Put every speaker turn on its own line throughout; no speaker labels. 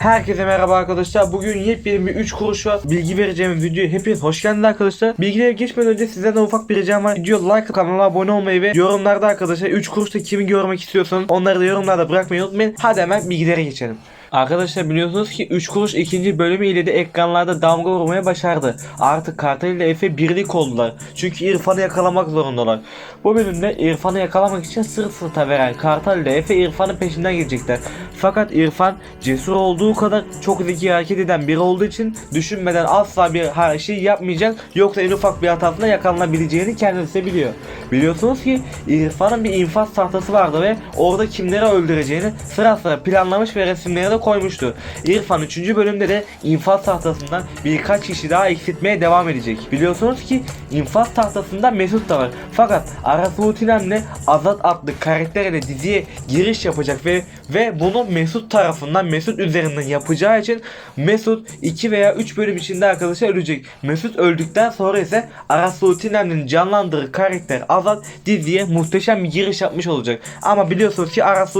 Herkese merhaba arkadaşlar. Bugün yepyeni bir 3 kuruşa bilgi vereceğim video. Hepiniz hoş geldiniz arkadaşlar. Bilgilere geçmeden önce sizden ufak bir ricam var. Video like kanala abone olmayı ve yorumlarda arkadaşlar 3 kuruşta kimi görmek istiyorsanız onları da yorumlarda bırakmayı unutmayın. Hadi hemen bilgilere geçelim. Arkadaşlar biliyorsunuz ki 3 kuruş ikinci bölümü ile de ekranlarda damga vurmaya başardı. Artık Kartal ile Efe birlik oldular. Çünkü İrfan'ı yakalamak zorundalar. Bu bölümde İrfan'ı yakalamak için sırt sırta veren Kartal ile Efe İrfan'ın peşinden gidecekler. Fakat İrfan cesur olduğu kadar çok zeki hareket eden biri olduğu için düşünmeden asla bir her şey yapmayacak. Yoksa en ufak bir hatasında yakalanabileceğini kendisi biliyor. Biliyorsunuz ki İrfan'ın bir infaz tahtası vardı ve orada kimleri öldüreceğini sıra sıra planlamış ve resimleri koymuştu. İrfan 3. bölümde de infaz tahtasından birkaç kişi daha eksiltmeye devam edecek. Biliyorsunuz ki infaz tahtasında Mesut da var. Fakat Aras Ultinem'le Azat adlı karakterle diziye giriş yapacak ve ve bunu Mesut tarafından Mesut üzerinden yapacağı için Mesut 2 veya 3 bölüm içinde arkadaşlar ölecek. Mesut öldükten sonra ise Aras canlandırdığı karakter Azat diziye muhteşem bir giriş yapmış olacak. Ama biliyorsunuz ki Aras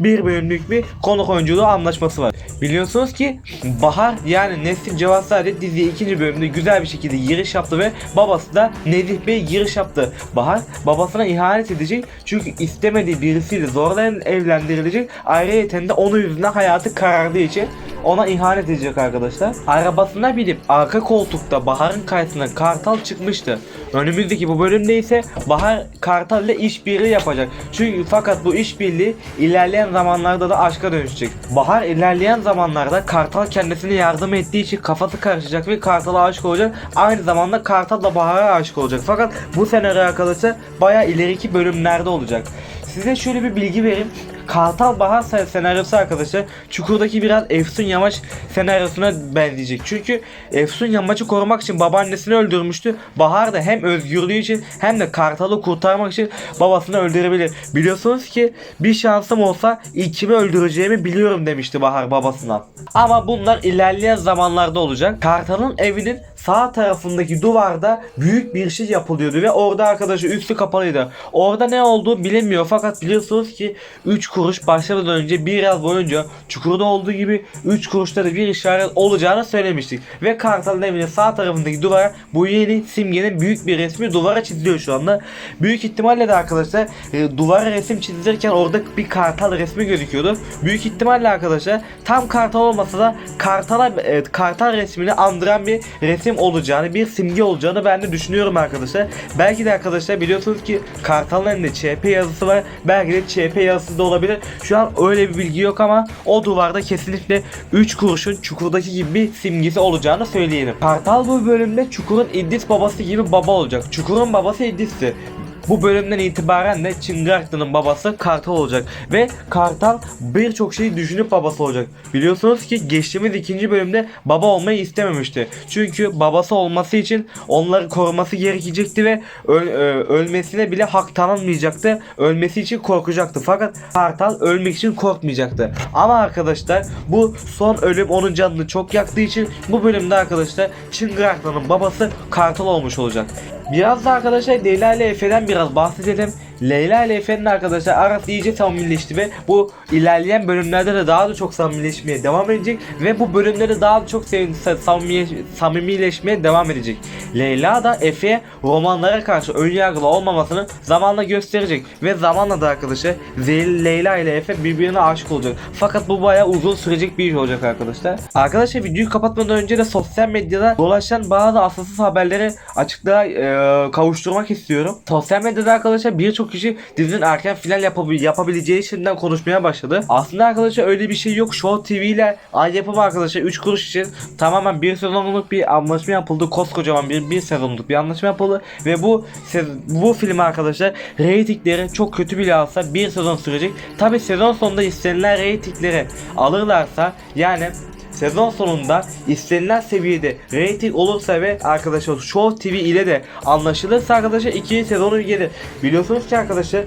bir bölümlük bir konuk oyunculuğu anlaşması var. Biliyorsunuz ki Bahar yani Nesin Cevazade diziye ikinci bölümde güzel bir şekilde giriş yaptı ve babası da Nezih Bey giriş yaptı. Bahar babasına ihanet edecek çünkü istemediği birisiyle zorla evlendirilecek. Ayrıca de onun yüzünden hayatı karardığı için ona ihanet edecek arkadaşlar. Arabasına binip arka koltukta Bahar'ın karşısına Kartal çıkmıştı. Önümüzdeki bu bölümde ise Bahar Kartal ile işbirliği yapacak. Çünkü fakat bu işbirliği ilerleyen zamanlarda da aşka dönüşecek. Bahar ilerleyen zamanlarda Kartal kendisine yardım ettiği için kafası karışacak ve Kartal'a aşık olacak. Aynı zamanda Kartal da Bahar'a aşık olacak. Fakat bu senaryo arkadaşlar baya ileriki bölümlerde olacak. Size şöyle bir bilgi vereyim. Kartal Bahar sen- senaryosu arkadaşlar Çukur'daki biraz Efsun Yamaç senaryosuna benzeyecek. Çünkü Efsun Yamaç'ı korumak için babaannesini öldürmüştü. Bahar da hem özgürlüğü için hem de Kartal'ı kurtarmak için babasını öldürebilir. Biliyorsunuz ki bir şansım olsa ilk kimi öldüreceğimi biliyorum demişti Bahar babasına. Ama bunlar ilerleyen zamanlarda olacak. Kartal'ın evinin sağ tarafındaki duvarda büyük bir şey yapılıyordu ve orada arkadaşı üstü kapalıydı. Orada ne olduğu bilinmiyor fakat biliyorsunuz ki 3 kuruş başlamadan önce biraz boyunca çukurda olduğu gibi 3 kuruşta da bir işaret olacağını söylemiştik. Ve Kartal'ın evinin sağ tarafındaki duvara bu yeni simgenin büyük bir resmi duvara çiziliyor şu anda. Büyük ihtimalle de arkadaşlar e, duvara resim çizilirken orada bir kartal resmi gözüküyordu. Büyük ihtimalle arkadaşlar tam kartal olmasa da kartala e, kartal resmini andıran bir resim olacağını, bir simge olacağını ben de düşünüyorum arkadaşlar. Belki de arkadaşlar biliyorsunuz ki kartalın elinde ÇP yazısı var. Belki de ÇP yazısı da olabilir. Şu an öyle bir bilgi yok ama o duvarda kesinlikle 3 kuruşun çukurdaki gibi bir simgesi olacağını söyleyelim. Kartal bu bölümde Çukur'un İdris babası gibi baba olacak. Çukur'un babası İdris'ti. Bu bölümden itibaren de Çıngıraklı'nın babası Kartal olacak. Ve Kartal birçok şeyi düşünüp babası olacak. Biliyorsunuz ki geçtiğimiz ikinci bölümde baba olmayı istememişti. Çünkü babası olması için onları koruması gerekecekti ve öl- e, ölmesine bile hak tanınmayacaktı. Ölmesi için korkacaktı. Fakat Kartal ölmek için korkmayacaktı. Ama arkadaşlar bu son ölüm onun canını çok yaktığı için bu bölümde arkadaşlar Çıngıraklı'nın babası Kartal olmuş olacak. Biraz da arkadaşlar Leyla ile Efe'den biraz bahsedelim. Leyla ile Efe'nin arkadaşlar arası iyice samimileşti ve bu ilerleyen bölümlerde de daha da çok samimileşmeye devam edecek ve bu bölümlerde daha da çok samimi- samimileşmeye devam edecek. Leyla da Efe'ye romanlara karşı önyargılı olmamasını zamanla gösterecek ve zamanla da arkadaşlar Leyla ile Efe birbirine aşık olacak. Fakat bu bayağı uzun sürecek bir iş olacak arkadaşlar. Arkadaşlar videoyu kapatmadan önce de sosyal medyada dolaşan bazı asılsız haberleri açıklığa e, kavuşturmak istiyorum. Sosyal medyada arkadaşlar birçok kişi dizinin erken final yapabil- yapabileceği şimdiden konuşmaya başladı. Aslında arkadaşlar öyle bir şey yok. Show TV ile ay yapımı arkadaşlar 3 kuruş için tamamen bir sezonluk bir anlaşma yapıldı. Koskocaman bir bir sezonluk bir anlaşma yapıldı ve bu bu film arkadaşlar reytingleri çok kötü bile alsa bir sezon sürecek. Tabi sezon sonunda istenilen reytingleri alırlarsa yani Sezon sonunda istenilen seviyede rating olursa ve arkadaşlar Show TV ile de anlaşılırsa arkadaşlar ikinci sezonu gelir. Biliyorsunuz ki arkadaşlar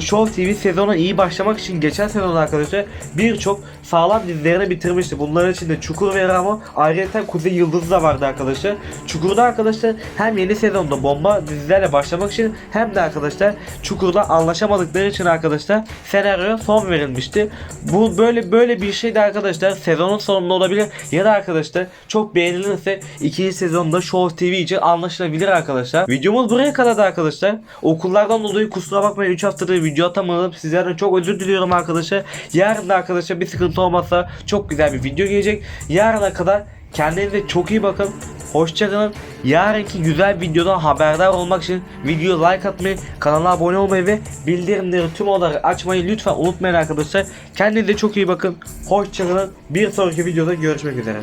Show TV sezona iyi başlamak için geçen sezon arkadaşlar birçok sağlam dizilerini bitirmişti. Bunların içinde Çukur ve Ramo ayrıca Kuzey Yıldızı da vardı arkadaşlar. Çukur'da arkadaşlar hem yeni sezonda bomba dizilerle başlamak için hem de arkadaşlar Çukur'da anlaşamadıkları için arkadaşlar senaryoya son verilmişti. Bu böyle böyle bir şey de arkadaşlar sezonun sonunda olabilir ya da arkadaşlar çok beğenilirse ikinci sezonda Show TV için anlaşılabilir arkadaşlar. Videomuz buraya kadar da arkadaşlar. Okullardan dolayı kusura bakmayın 3 haftadır video atamadım. Sizlerden çok özür diliyorum arkadaşlar. Yarın da arkadaşlar bir sıkıntı olmazsa çok güzel bir video gelecek. Yarına kadar kendinize çok iyi bakın. Hoşçakalın. Yarınki güzel videodan haberdar olmak için videoya like atmayı, kanala abone olmayı ve bildirimleri tüm olarak açmayı lütfen unutmayın arkadaşlar. Kendinize çok iyi bakın. Hoşçakalın. Bir sonraki videoda görüşmek üzere.